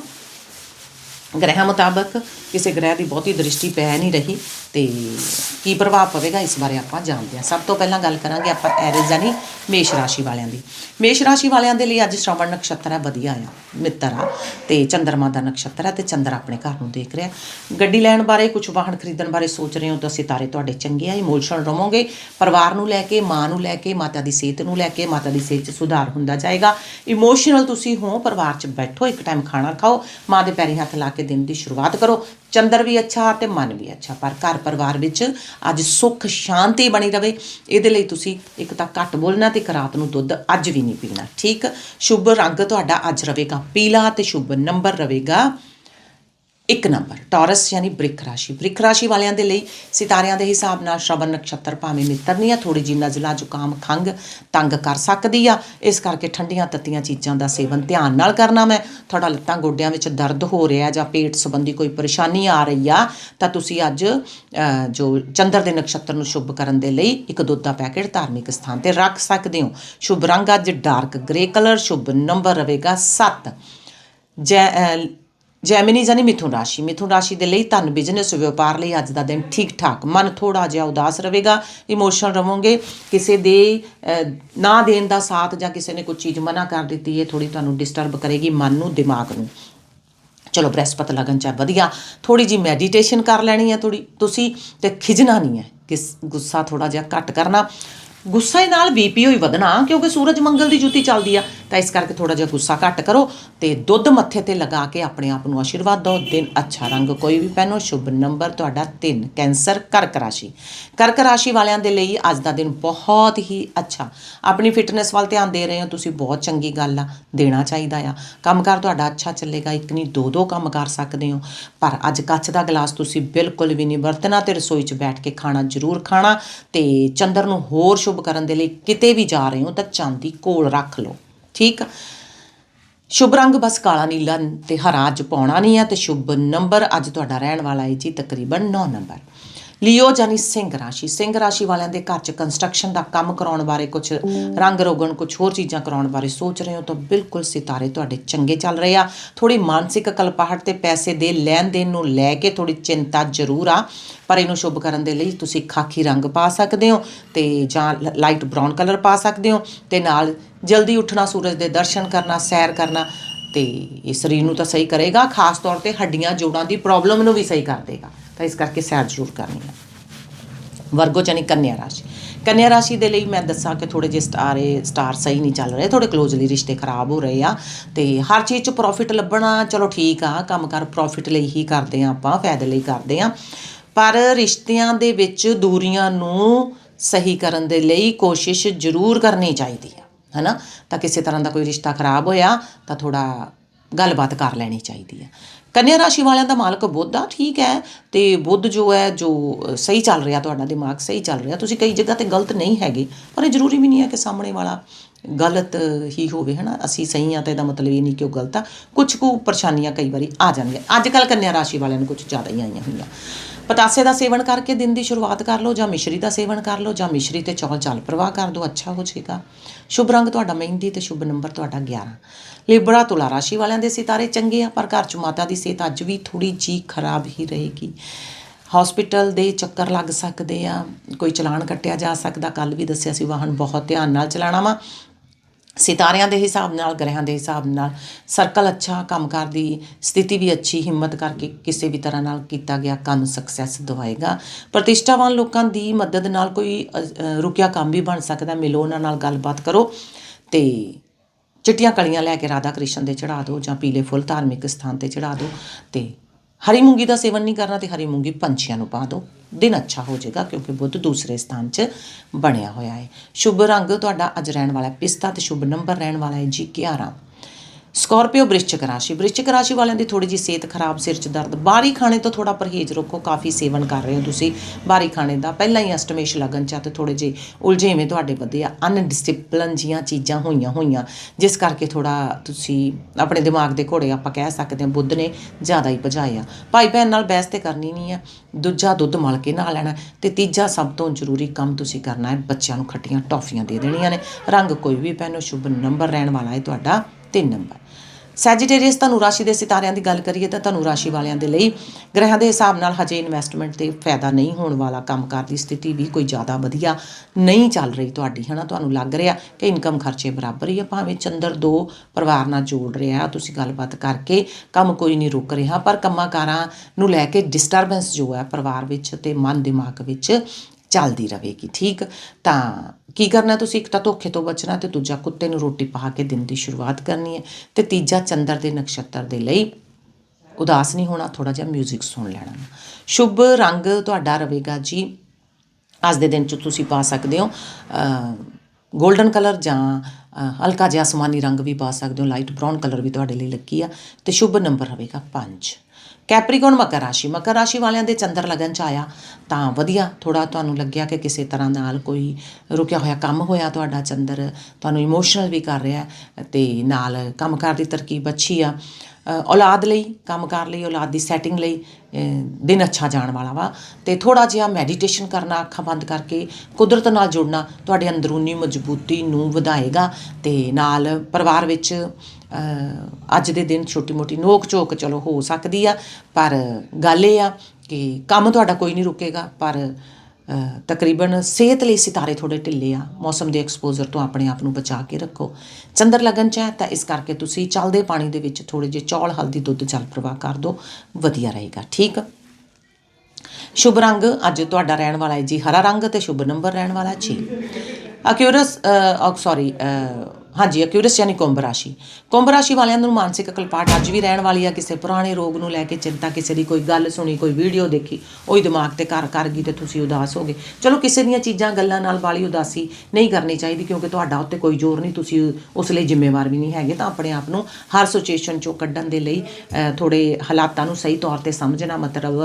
ਗ੍ਰਹਿ ਮੁਤਾਬਕ ਕਿਸੇ ਗ੍ਰਹਿ ਦੀ ਬਹੁਤੀ ਦ੍ਰਿਸ਼ਟੀ ਪੈ ਨਹੀਂ ਰਹੀ ਤੇ ਕੀ ਪ੍ਰਭਾਵ ਪਵੇਗਾ ਇਸ ਬਾਰੇ ਆਪਾਂ ਜਾਣਦੇ ਹਾਂ। ਸਭ ਤੋਂ ਪਹਿਲਾਂ ਗੱਲ ਕਰਾਂਗੇ ਆਪਾਂ ਐਰੀਜ਼ ਯਾਨੀ ਮੇਸ਼ ਰਾਸ਼ੀ ਵਾਲਿਆਂ ਦੀ। ਮੇਸ਼ ਰਾਸ਼ੀ ਵਾਲਿਆਂ ਦੇ ਲਈ ਅੱਜ ਸ਼ਰਵਣ ਨਕਸ਼ਤਰ ਹੈ, ਵਧੀਆ ਆ, ਮਿੱਤਰ ਆ ਤੇ ਚੰਦਰਮਾ ਦਾ ਨਕਸ਼ਤਰ ਹੈ ਤੇ ਚੰਦਰ ਆਪਣੇ ਘਰ ਨੂੰ ਦੇਖ ਰਿਹਾ ਗੱਡੀ ਲੈਣ ਬਾਰੇ ਕੁਝ ਵਾਹਨ ਖਰੀਦਣ ਬਾਰੇ ਸੋਚ ਰਹੇ ਹੋ ਤਾਂ ਸਿਤਾਰੇ ਤੁਹਾਡੇ ਚੰਗੇ ਆ, ਇਮੋਸ਼ਨਲ ਰਹੋਗੇ, ਪਰਿਵਾਰ ਨੂੰ ਲੈ ਕੇ, ਮਾਂ ਨੂੰ ਲੈ ਕੇ, ਮਾਤਾ ਦੀ ਸਿਹਤ ਨੂੰ ਲੈ ਕੇ, ਮਾਤਾ ਦੀ ਸਿਹਤ 'ਚ ਸੁਧਾਰ ਹੁੰਦਾ ਜਾਏਗਾ। ਇਮੋਸ਼ਨਲ ਤੁਸੀਂ ਹੋ, ਪਰਿਵਾਰ 'ਚ ਬੈਠੋ, ਇੱਕ ਟਾਈਮ ਖਾਣਾ ਖਾਓ, ਮਾਂ ਦੇ ਪੈਰੀ ਹੱਥ ਲਾ ਕੇ ਦਿਨ ਦੀ ਸ਼ੁਰੂਆਤ ਕਰੋ। ਚੰਦਰ ਵੀ ਅੱਛਾ ਤੇ ਮਨ ਵੀ ਅੱਛਾ, ਪਰ ਘਰ ਪਰਿਵਾਰ ਵਿੱਚ ਅੱਜ ਸੁੱਖ, ਸ਼ਾਂਤੀ ਬਣੀ ਰਵੇ। ਇਹਦੇ ਲਈ ਤੁਸੀਂ ਇੱਕ ਤਾਂ ਘੱਟ ਬੋਲਣਾ ਤੇ ਇੱਕ ਰਾਤ ਨੂੰ ਦੁੱਧ ਅੱਜ ਵੀ ਨਹੀਂ ਪੀਣਾ, ਠੀਕ? ਸ਼ੁਭ ਰੰਗ ਤੁਹਾਡਾ ਅੱਜ ਰਵੇਗਾ ਪੀਲਾ ਤੇ ਸ਼ੁਭ ਨੰਬਰ ਰਵੇਗਾ ਇੱਕ ਨੰਬਰ, ਟੌਰਸ ਯਾਨੀ ਬ੍ਰਿਕ ਰਾਸ਼ੀ। ਬ੍ਰਿਕ ਰਾਸ਼ੀ ਵਾਲਿਆਂ ਦੇ ਲਈ ਸਿਤਾਰਿਆਂ ਦੇ ਹਿਸਾਬ ਨਾਲ ਸ਼ਰਵਣ ਨਕਸ਼ਤਰ ਭਾਵੇਂ ਮਿੱਤਰ ਨਹੀਂ ਆ ਥੋੜੀ ਜੀ ਨਜ਼ਲਾ, ਜ਼ੁਕਾਮ ਖੰਗ ਤੰਗ ਕਰ ਸਕਦੀ ਆ। ਇਸ ਕਰਕੇ ਠੰਡੀਆਂ ਤੱਤੀਆਂ ਚੀਜ਼ਾਂ ਦਾ ਸੇਵਨ ਧਿਆਨ ਨਾਲ ਕਰਨਾ ਮੈਂ। ਤੁਹਾਡਾ ਲੱਤਾਂ ਗੋਡਿਆਂ ਵਿੱਚ ਦਰਦ ਹੋ ਰਿਹਾ ਜਾਂ ਪੇਟ ਸੰਬੰਧੀ ਕੋਈ ਪਰੇਸ਼ਾਨੀ ਆ ਰਹੀ ਆ, ਤਾਂ ਤੁਸੀਂ ਅੱਜ ਜੋ ਚੰਦਰ ਦੇ ਨਕਸ਼ਤਰ ਨੂੰ ਸ਼ੁਭ ਕਰਨ ਦੇ ਲਈ ਇੱਕ ਦੁੱਧ ਦਾ ਪੈਕੇਟ ਧਾਰਮਿਕ ਸਥਾਨ ਤੇ ਰੱਖ ਸਕਦੇ ਹੋ। ਸ਼ੁਭ ਰੰਗ ਅੱਜ ਡਾਰਕ ਗ੍ਰੇ ਕਲਰ, ਸ਼ੁਭ ਨੰਬਰ ਰਹੇਗਾ 7 ਜੈ ਜੈਮਿਨੀ ਜਾਨੀ ਮਿਥੁਨ ਰਾਸ਼ੀ। ਮਿਥੁਨ ਰਾਸ਼ੀ ਦੇ ਲਈ ਧਨ ਬਿਜ਼ਨਸ ਵਪਾਰ ਲਈ ਅੱਜ ਦਾ ਦਿਨ ਠੀਕ ਠਾਕ ਮਨ ਥੋੜਾ ਜਿਹਾ ਉਦਾਸ ਰਹੇਗਾ ਇਮੋਸ਼ਨਲ ਰਹੋਗੇ। ਕਿਸੇ ਦੇ ਅਹ, ਨਾ ਦੇਣ ਦਾ ਸਾਥ ਜਾਂ ਕਿਸੇ ਨੇ ਕੋਈ ਚੀਜ਼ ਮਨਾ ਕਰ ਦਿੱਤੀ ਹੈ ਥੋੜੀ ਤੁਹਾਨੂੰ ਡਿਸਟਰਬ ਕਰੇਗੀ ਮਨ ਨੂੰ ਦਿਮਾਗ ਨੂੰ। ਚਲੋ ਬ੍ਰਹਸਪਤ ਲਗਨ ਚ ਵਧੀਆ। ਥੋੜੀ ਜੀ ਮੈਡੀਟੇਸ਼ਨ ਕਰ ਲੈਣੀ ਹੈ ਥੋੜੀ ਤੁਸੀਂ ਤੇ ਖਿਜਣਾ ਨਹੀਂ ਹੈ। ਕਿਸ ਗੁੱਸਾ ਥੋੜਾ ਜਿਹਾ ਘੱਟ ਕਰਨਾ। ਗੁੱਸੇ ਨਾਲ ਬੀਪੀ ਹੋਈ ਵਧਣਾ, ਕਿਉਂਕਿ ਸੂਰਜ ਮੰਗਲ ਦੀ ਜੁਤੀ ਚੱਲਦੀ ਆ। ਤਾਂ ਇਸ ਕਰਕੇ ਥੋੜਾ ਜਿਹਾ ਗੁੱਸਾ ਘੱਟ ਕਰੋ ਤੇ ਦੁੱਧ ਮੱਥੇ ਤੇ ਲਗਾ ਕੇ ਆਪਣੇ ਆਪ ਨੂੰ ਆਸ਼ੀਰਵਾਦ ਦਿਓ। ਦਿਨ ਅੱਛਾ ਰੰਗ, ਕੋਈ ਵੀ ਪਹਿਨੋ ਸ਼ੁਭ ਨੰਬਰ ਤੁਹਾਡਾ 3 ਕੈਂਸਰ, ਕਰਕ ਰਾਸ਼ੀ। ਕਰਕ ਰਾਸ਼ੀ ਵਾਲਿਆਂ ਦੇ ਲਈ ਅੱਜ ਦਾ ਦਿਨ ਬਹੁਤ ਹੀ ਅੱਛਾ। ਆਪਣੀ ਫਿਟਨੈਸ ਵੱਲ ਧਿਆਨ ਦੇ ਰਹੇ ਹੋ, ਤੁਸੀਂ ਬਹੁਤ ਚੰਗੀ ਗੱਲ ਆ, ਦੇਣਾ ਚਾਹੀਦਾ ਆ। ਕੰਮਕਾਰ ਤੁਹਾਡਾ ਅੱਛਾ ਚੱਲੇਗਾ, ਇੱਕ ਨਹੀਂ ਦੋ ਦੋ ਕੰਮ ਕਰ ਸਕਦੇ ਹੋ। ਪਰ ਅੱਜ ਕੱਚ ਦਾ ਗਲਾਸ ਤੁਸੀਂ ਬਿਲਕੁਲ ਵੀ ਨਹੀਂ ਵਰਤਣਾ ਤੇ ਰਸੋਈ 'ਚ ਬੈਠ ਕੇ ਖਾਣਾ ਜ਼ਰੂਰ ਖਾਣਾ ਤੇ ਚੰਦਰ ਨੂੰ ਹੋਰ ਸ਼ੁਭ ਕਰਨ ਦੇ ਲਈ ਕਿਤੇ ਵੀ ਜਾ ਰਹੇ ਹੋ ਤਾਂ ਚਾਂਦੀ ਕੋਲ ਰੱਖ ਲਓ, ਠੀਕ ਸ਼ੁਭ ਰੰਗ ਬਸ ਕਾਲਾ ਨੀਲਾ ਤੇ ਹਰਾ ਅੱਜ ਪਾਉਣਾ ਨਹੀਂ ਹੈ ਤੇ ਸ਼ੁਭ ਨੰਬਰ ਅੱਜ ਤੁਹਾਡਾ ਰਹਿਣ ਵਾਲਾ ਹੈ ਜੀ ਤਕਰੀਬਨ 9 ਨੰਬਰ। ਲਿਓ ਜਾਨੀ ਸਿੰਘ ਰਾਸ਼ੀ। ਸਿੰਘ ਰਾਸ਼ੀ ਵਾਲਿਆਂ ਦੇ ਘਰ 'ਚ ਕੰਸਟਰਕਸ਼ਨ ਦਾ ਕੰਮ ਕਰਾਉਣ ਬਾਰੇ ਕੁਝ ਰੰਗ ਰੋਗਣ ਕੁਝ ਹੋਰ ਚੀਜ਼ਾਂ ਕਰਾਉਣ ਬਾਰੇ ਸੋਚ ਰਹੇ ਹੋ ਤਾਂ ਬਿਲਕੁਲ ਸਿਤਾਰੇ ਤੁਹਾਡੇ ਚੰਗੇ ਚੱਲ ਰਹੇ ਆ। ਥੋੜੀ ਮਾਨਸਿਕ ਕਲਪਾਹਟ ਤੇ ਪੈਸੇ ਦੇ ਲੈਣ ਦੇਣ ਨੂੰ ਲੈ ਕੇ ਥੋੜੀ ਚਿੰਤਾ ਜ਼ਰੂਰ ਆ, ਪਰ ਇਹਨੂੰ ਸ਼ੁਭ ਕਰਨ ਦੇ ਲਈ ਤੁਸੀਂ ਖਾਕੀ ਰੰਗ ਪਾ ਸਕਦੇ ਹੋ ਤੇ ਜਾਂ ਲਾਈਟ ਬ੍ਰਾਊਨ ਕਲਰ ਪਾ ਸਕਦੇ ਹੋ ਤੇ ਨਾਲ ਜਲਦੀ ਉੱਠਣਾ, ਸੂਰਜ ਦੇ ਦਰਸ਼ਨ ਕਰਨਾ, ਸੈਰ ਕਰਨਾ ਤੇ ਇਹ ਸਰੀਰ ਨੂੰ ਤਾਂ ਸਹੀ ਕਰੇਗਾ, ਖਾਸ ਤੌਰ ਤੇ ਹੱਡੀਆਂ, ਜੋੜਾਂ ਦੀ ਪ੍ਰੋਬਲਮ ਨੂੰ ਵੀ ਸਹੀ ਕਰ ਦੇਗਾ। ਤਾਂ ਇਸ ਕਰਕੇ ਸੈਰ ਜ਼ਰੂਰ ਕਰਨੀ ਹੈ। ਵਰਗੋ ਜਾਨੀ ਕੰਨਿਆ ਰਾਸ਼ੀ। ਕੰਨਿਆ ਰਾਸ਼ੀ ਦੇ ਲਈ ਮੈਂ ਦੱਸਾਂ ਕਿ ਥੋੜੇ ਜਿਹੇ ਸਟਾਰੇ ਸਟਾਰ ਸਹੀ ਨਹੀਂ ਚੱਲ ਰਹੇ। ਥੋੜੇ ਕਲੋਜ਼ਲੀ ਰਿਸ਼ਤੇ ਖਰਾਬ ਹੋ ਰਹੇ ਆ। ਤੇ ਹਰ ਚੀਜ਼ 'ਚ ਪ੍ਰੋਫਿਟ ਲੱਭਣਾ ਚਲੋ ਠੀਕ ਆ, ਕੰਮ ਕਰ ਪ੍ਰੋਫਿਟ ਲਈ ਹੀ ਕਰਦੇ ਆ ਆਪਾਂ, ਫਾਇਦੇ ਲਈ ਕਰਦੇ ਆ ਪਰ ਰਿਸ਼ਤਿਆਂ ਦੇ ਵਿੱਚ ਦੂਰੀਆਂ ਨੂੰ ਸਹੀ ਕਰਨ ਦੇ ਲਈ ਕੋਸ਼ਿਸ਼ ਜ਼ਰੂਰ ਕਰਨੀ ਚਾਹੀਦੀ ਆ, ਹਨਾ? ਤਾਂ ਕਿਸੇ ਤਰ੍ਹਾਂ ਦਾ ਕੋਈ ਰਿਸ਼ਤਾ ਖਰਾਬ ਹੋਇਆ ਤਾਂ ਥੋੜਾ ਗੱਲਬਾਤ ਕਰ ਲੈਣੀ ਚਾਹੀਦੀ ਆ। ਕੰਨਿਆ ਰਾਸ਼ੀ ਵਾਲਿਆਂ ਦਾ ਮਾਲਕ ਬੁੱਧ ਆ, ਠੀਕ ਹੈ, ਤੇ ਬੁੱਧ ਜੋ ਹੈ, ਜੋ ਸਹੀ ਚੱਲ ਰਿਹਾ ਤੁਹਾਡਾ ਦਿਮਾਗ ਸਹੀ ਚੱਲ ਰਿਹਾ, ਤੁਸੀਂ ਕਈ ਜਗ੍ਹਾ ਤੇ ਗਲਤ ਨਹੀਂ ਹੈਗੇ, ਪਰ ਇਹ ਜ਼ਰੂਰੀ ਵੀ ਨਹੀਂ ਹੈ ਕਿ ਸਾਹਮਣੇ ਵਾਲਾ ਗਲਤ ਹੀ ਹੋਵੇ, ਹਨਾ, ਅਸੀਂ ਸਹੀ ਆ ਤਾਂ ਇਹਦਾ ਮਤਲਬ ਇਹ ਨਹੀਂ ਕਿ ਉਹ ਗਲਤ ਆ ਕੁਝ ਕੁ ਪਰੇਸ਼ਾਨੀਆਂ ਕਈ ਵਾਰੀ ਆ ਜਾਂਦੀਆਂ ਅੱਜ ਕੱਲ ਕੰਨਿਆ ਰਾਸ਼ੀ ਵਾਲਿਆਂ ਨੂੰ ਕੁਝ ਜ਼ਿਆਦਾ ਹੀ ਆਈਆਂ ਹੋਈਆਂ। ਪਤਾਸੇ ਦਾ ਸੇਵਨ ਕਰਕੇ ਦਿਨ ਦੀ ਸ਼ੁਰੂਆਤ ਕਰ ਲਓ ਜਾਂ ਮਿਸ਼ਰੀ ਦਾ ਸੇਵਨ ਕਰ ਲਓ ਜਾਂ ਮਿਸ਼ਰੀ ਤੇ ਚੌਲ ਚਾਲ ਪ੍ਰਵਾਹ ਕਰ ਦਿਓ, ਅੱਛਾ ਹੋ ਜਾਏਗਾ। ਸ਼ੁਭ ਰੰਗ ਤੁਹਾਡਾ ਮਹਿੰਦੀ ਤੇ ਸ਼ੁਭ ਨੰਬਰ ਤੁਹਾਡਾ 11 ਲਿਬੜਾ ਤੁਲਾ ਰਾਸ਼ੀ ਵਾਲਿਆਂ ਦੇ ਸਿਤਾਰੇ ਚੰਗੇ ਆ, ਪਰ ਘਰ ਚ ਮਾਤਾ ਦੀ ਸਿਹਤ ਅੱਜ ਵੀ ਥੋੜੀ ਜੀ ਖਰਾਬ ਹੀ ਰਹੇਗੀ। ਹਸਪੀਟਲ ਦੇ ਚੱਕਰ ਲੱਗ ਸਕਦੇ ਆ, ਕੋਈ ਚਲਾਨ ਕੱਟਿਆ ਜਾ ਸਕਦਾ ਕੱਲ ਵੀ ਦੱਸਿਆ ਸੀ ਵਾਹਨ ਬਹੁਤ ਧਿਆਨ ਨਾਲ ਚਲਾਣਾ ਵਾ। ਸਿਤਾਰਿਆਂ ਦੇ ਹਿਸਾਬ ਨਾਲ ਗ੍ਰਹਿਆਂ ਦੇ ਹਿਸਾਬ ਨਾਲ ਸਰਕਲ ਅੱਛਾ, ਕੰਮਕਾਰ ਦੀ ਸਥਿਤੀ ਵੀ ਅੱਛੀ, ਹਿੰਮਤ ਕਰਕੇ ਕਿਸੇ ਵੀ ਤਰ੍ਹਾਂ ਨਾਲ ਕੀਤਾ ਗਿਆ ਕੰਮ ਸਕਸੈਸ ਦਵਾਏਗਾ। ਪ੍ਰਤਿਸ਼ਠਾਵਾਨ ਲੋਕਾਂ ਦੀ ਮਦਦ ਨਾਲ ਕੋਈ ਰੁਕਿਆ ਕੰਮ ਵੀ ਬਣ ਸਕਦਾ। ਮਿਲੋ ਉਹਨਾਂ ਨਾਲ ਗੱਲਬਾਤ ਕਰੋ ਤੇ ਚਿੱਟੀਆਂ ਕਲੀਆਂ ਲੈ ਕੇ ਰਾਧਾ ਕ੍ਰਿਸ਼ਨ ਦੇ ਚੜਾ ਦਿਓ ਜਾਂ ਪੀਲੇ ਫੁੱਲ ਧਾਰਮਿਕ ਸਥਾਨ ਤੇ ਚੜਾ ਦਿਓ ਤੇ ਹਰੀ ਮੂੰਗੀ ਦਾ ਸੇਵਨ ਨਹੀਂ ਕਰਨਾ ਤੇ ਹਰੀ ਮੂੰਗੀ ਪੰਛੀਆਂ ਨੂੰ ਪਾ ਦਿਓ। ਦਿਨ ਅੱਛਾ ਹੋ ਜਾਏਗਾ ਕਿਉਂਕਿ ਬੁੱਧ ਦੂਸਰੇ ਸਥਾਨ 'ਚ ਬਣਿਆ ਹੋਇਆ ਹੈ। ਸ਼ੁਭ ਰੰਗ ਤੁਹਾਡਾ ਅੱਜ ਰਹਿਣ ਵਾਲਾ ਹੈ। ਪਿਸਤਾ ਤੇ ਸ਼ੁਭ ਨੰਬਰ ਰਹਿਣ ਵਾਲਾ ਹੈ ਜੀ 11 ਸਕੋਰਪੀਓ ਬ੍ਰਿਸ਼ਚਿਕ ਰਾਸ਼ੀ। ਬ੍ਰਿਸ਼ਚਿਕ ਰਾਸ਼ੀ ਵਾਲਿਆਂ ਦੀ ਥੋੜੀ ਜੀ ਸਿਹਤ ਖਰਾਬ, ਸਿਰ 'ਚ ਦਰਦ। ਬਾਹਰੀ ਖਾਣੇ ਤੋਂ ਥੋੜਾ ਪਰਹੇਜ਼ ਰੱਖੋ ਕਾਫੀ ਸੇਵਨ ਕਰ ਰਹੇ ਹੋ ਤੁਸੀਂ ਬਾਹਰੀ ਖਾਣੇ ਦਾ। ਪਹਿਲਾਂ ਹੀ ਅਸ਼ਟਮੇਸ਼ ਲਗਨ ਚ ਆ ਤੇ ਥੋੜੇ ਜੇ ਉਲਝੇਵੇਂ ਤੁਹਾਡੇ ਵਧੇ ਆ। ਅਨਡਿਸਪਲਿਨ ਜੀਆਂ ਚੀਜ਼ਾਂ ਹੋਈਆਂ ਹੋਈਆਂ, ਜਿਸ ਕਰਕੇ ਥੋੜਾ ਤੁਸੀਂ ਆਪਣੇ ਦਿਮਾਗ ਦੇ ਘੋੜੇ ਆਪਾਂ ਕਹਿ ਸਕਦੇ ਹਾਂ ਬੁੱਧ ਨੇ ਜ਼ਿਆਦਾ ਹੀ ਭਜਾਏ ਆ। ਭਾਈ ਭੈਣ ਨਾਲ ਬਹਿਸ ਤੇ ਕਰਨੀ ਨਹੀਂ ਆ। ਦੂਜਾ ਦੁੱਧ ਮਲ ਕੇ ਨਾ ਲੈਣਾ ਤੇ ਤੀਜਾ ਸਭ ਤੋਂ ਜ਼ਰੂਰੀ ਕੰਮ ਤੁਸੀਂ ਕਰਨਾ ਹੈ, ਬੱਚਿਆਂ ਨੂੰ ਖੱਟੀਆਂ ਟੌਫੀਆਂ ਦੇ ਦੇਣੀਆਂ ਨੇ। ਰੰਗ ਕੋਈ ਵੀ ਪਹਿਨੋ, ਸ਼ੁਭ ਨੰਬਰ ਰਹਿਣ ਵਾਲਾ ਹੈ ਤੁਹਾਡਾ। 3 ਨੰਬਰ। ਸੈਜੀਟੇਰੀਅਸ ਧਨੂ ਰਾਸ਼ੀ ਦੇ ਸਿਤਾਰਿਆਂ ਦੀ ਗੱਲ ਕਰੀਏ ਤਾਂ ਧਨੂ ਰਾਸ਼ੀ ਵਾਲਿਆਂ ਦੇ ਲਈ ਗ੍ਰਹਿਾਂ ਦੇ ਹਿਸਾਬ ਨਾਲ ਹਜੇ ਇਨਵੈਸਟਮੈਂਟ ਤੇ ਫਾਇਦਾ ਨਹੀਂ ਹੋਣ ਵਾਲਾ, ਕੰਮਕਾਰ ਦੀ ਸਥਿਤੀ ਵੀ ਕੋਈ ਜ਼ਿਆਦਾ ਵਧੀਆ ਨਹੀਂ ਚੱਲ ਰਹੀ ਤੁਹਾਡੀ, ਹਨਾ? ਤੁਹਾਨੂੰ ਲੱਗ ਰਿਹਾ ਕਿ ਇਨਕਮ ਖਰਚੇ ਬਰਾਬਰ ਹੀ ਆ, ਭਾਵੇਂ ਚੰਦਰ ਦੋ ਪਰਿਵਾਰ ਨਾਲ ਜੋੜ ਰਿਹਾ, ਤੁਸੀਂ ਗੱਲਬਾਤ ਕਰਕੇ ਕੰਮ ਕੋਈ ਨਹੀਂ ਰੁਕ ਰਿਹਾ, ਪਰ ਕੰਮਾਂ ਕਾਰਾਂ ਨੂੰ ਲੈ ਕੇ ਡਿਸਟਰਬੈਂਸ ਜੋ ਹੈ ਪਰਿਵਾਰ ਵਿੱਚ ਤੇ ਮਨ ਦਿਮਾਗ ਵਿੱਚ ਚੱਲਦੀ ਰਹੇਗੀ, ਠੀਕ? ਤਾਂ ਕੀ ਕਰਨਾ ਤੁਸੀਂ? ਇੱਕ ਤਾਂ ਧੋਖੇ ਤੋਂ ਬਚਣਾ ਤੇ ਦੂਜਾ ਕੁੱਤੇ ਨੂੰ ਰੋਟੀ ਪਾ ਕੇ ਦਿਨ ਦੀ ਸ਼ੁਰੂਆਤ ਕਰਨੀ ਹੈ ਤੇ ਤੀਜਾ ਚੰਦਰ ਦੇ ਨਕਸ਼ਤਰ ਦੇ ਲਈ ਉਦਾਸ ਨਹੀਂ ਹੋਣਾ ਥੋੜਾ ਜਿਹਾ 뮤직 ਸੁਣ ਲੈਣਾ। ਸ਼ੁਭ ਰੰਗ ਤੁਹਾਡਾ ਰਹੇਗਾ ਜੀ। ਅੱਜ ਦੇ ਦਿਨ ਚ ਤੁਸੀਂ ਪਾ ਸਕਦੇ ਹੋ ਗੋਲਡਨ ਕਲਰ ਜਾਂ ਹਲਕਾ ਜਿਹਾ ਅਸਮਾਨੀ ਰੰਗ ਵੀ ਪਾ ਸਕਦੇ ਹੋ ਲਾਈਟ ਬ੍ਰਾਊਨ ਕਲਰ ਵੀ ਤੁਹਾਡੇ ਲਈ ਲੱਗੀ ਆ ਤੇ ਸ਼ੁਭ ਨੰਬਰ ਹੋਵੇਗਾ 5 ਕੈਪਰੀਕੌਨ ਮਕਰ ਰਾਸ਼ੀ। ਮਕਰ ਰਾਸ਼ੀ ਵਾਲਿਆਂ ਦੇ ਚੰਦਰ ਲਗਨ ਚ ਆਇਆ। ਤਾਂ ਵਧੀਆ ਥੋੜਾ ਤੁਹਾਨੂੰ ਲੱਗਿਆ ਕਿ ਕਿਸੇ ਤਰ੍ਹਾਂ ਨਾਲ ਕੋਈ ਰੁਕਿਆ ਹੋਇਆ ਕੰਮ ਹੋਇਆ ਤੁਹਾਡਾ ਚੰਦਰ। ਤੁਹਾਨੂੰ ਇਮੋਸ਼ਨਲ ਵੀ ਕਰ ਰਿਹਾ ਹੈ ਤੇ ਨਾਲ ਕੰਮਕਾਰ ਦੀ ਤਰਕੀਬ ਅੱਛੀ ਆ। ਔਲਾਦ ਲਈ ਕੰਮਕਾਰ ਲਈ, ਔਲਾਦ ਦੀ ਸੈਟਿੰਗ ਲਈ ਦਿਨ ਅੱਛਾ ਜਾਣ ਵਾਲਾ ਵਾ। ਤੇ ਥੋੜਾ ਜਿਹਾ ਮੈਡੀਟੇਸ਼ਨ ਕਰਨਾ, ਅੱਖਾਂ ਬੰਦ ਕਰਕੇ ਕੁਦਰਤ ਨਾਲ ਜੁੜਨਾ ਤੁਹਾਡੇ ਅੰਦਰੂਨੀ ਮਜ਼ਬੂਤੀ ਨੂੰ ਵਧਾਏਗਾ ਤੇ ਨਾਲ ਪਰਿਵਾਰ ਵਿੱਚ ਅੱਜ ਦੇ ਦਿਨ ਛੋਟੀ ਮੋਟੀ ਨੋਕ ਝੋਕ ਚਲੋ ਹੋ ਸਕਦੀ ਆ, ਪਰ ਗੱਲ ਇਹ ਆ ਕਿ ਕੰਮ ਤੁਹਾਡਾ ਕੋਈ ਨਹੀਂ ਰੁਕੇਗਾ, ਪਰ ਤਕਰੀਬਨ ਸਿਹਤ ਲਈ ਸਿਤਾਰੇ ਥੋੜੇ ਢਿੱਲੇ ਆ। ਮੌਸਮ ਦੇ ਐਕਸਪੋਜ਼ਰ ਤੋਂ ਆਪਣੇ ਆਪ ਨੂੰ ਬਚਾ ਕੇ ਰੱਖੋ। ਚੰਦਰ ਲਗਨ ਚ ਹੈ ਤਾਂ ਇਸ ਕਰਕੇ ਤੁਸੀਂ ਚੱਲਦੇ ਪਾਣੀ ਦੇ ਵਿੱਚ ਥੋੜੇ ਜਿਹੇ ਚੌਲ, ਹਲਦੀ, ਦੁੱਧ, ਜਲ ਪ੍ਰਵਾਹ ਕਰ ਦਿਓ। ਵਧੀਆ ਰਹੇਗਾ, ਠੀਕ? ਸ਼ੁਭ ਰੰਗ, ਅੱਜ ਤੁਹਾਡਾ ਰਹਿਣ ਵਾਲਾ ਹੈ ਜੀ ਹਰਾ ਰੰਗ ਤੇ ਸ਼ੁਭ ਨੰਬਰ ਰਹਿਣ ਵਾਲਾ 6 ਅਕਿਊਰਸ ਸੌਰੀ ਹਾਂਜੀ ਅਕਿਊਰਸ ਯਾਨੀ ਕੁੰਭ ਰਾਸ਼ੀ। ਕੁੰਭ ਰਾਸ਼ੀ ਵਾਲਿਆਂ ਨੂੰ ਮਾਨਸਿਕ ਕਲਪਾਟ ਅੱਜ ਵੀ ਰਹਿਣ ਵਾਲੀ ਆ। ਕਿਸੇ ਪੁਰਾਣੇ ਰੋਗ ਨੂੰ ਲੈ ਕੇ ਚਿੰਤਾ ਕਿਸੇ ਦੀ ਕੋਈ ਗੱਲ ਸੁਣੀ ਕੋਈ ਵੀਡੀਓ ਦੇਖੀ ਉਹੀ ਦਿਮਾਗ ਤੇ ਘਰ ਕਰ ਗਈ ਤੇ ਤੁਸੀਂ ਉਦਾਸ ਹੋ ਗਏ। ਚਲੋ ਕਿਸੇ ਦੀਆਂ ਚੀਜ਼ਾਂ ਗੱਲਾਂ ਨਾਲ ਵਾਲੀ ਉਦਾਸੀ ਨਹੀਂ ਕਰਨੀ ਚਾਹੀਦੀ ਕਿਉਂਕਿ ਤੁਹਾਡਾ ਉੱਤੇ ਕੋਈ ਜ਼ੋਰ ਨਹੀਂ ਤੁਸੀਂ ਉਸ ਲਈ ਜ਼ਿੰਮੇਵਾਰ ਵੀ ਨਹੀਂ ਹੈਗੇ। ਤਾਂ ਆਪਣੇ ਆਪ ਨੂੰ ਹਰ ਸਿਚੁਏਸ਼ਨ ਚੋਂ ਕੱਢਣ ਦੇ ਲਈ ਅ, ਥੋੜੇ ਹਾਲਾਤਾਂ ਨੂੰ ਸਹੀ ਤੌਰ ਤੇ ਸਮਝਣਾ ਮਤਲਬ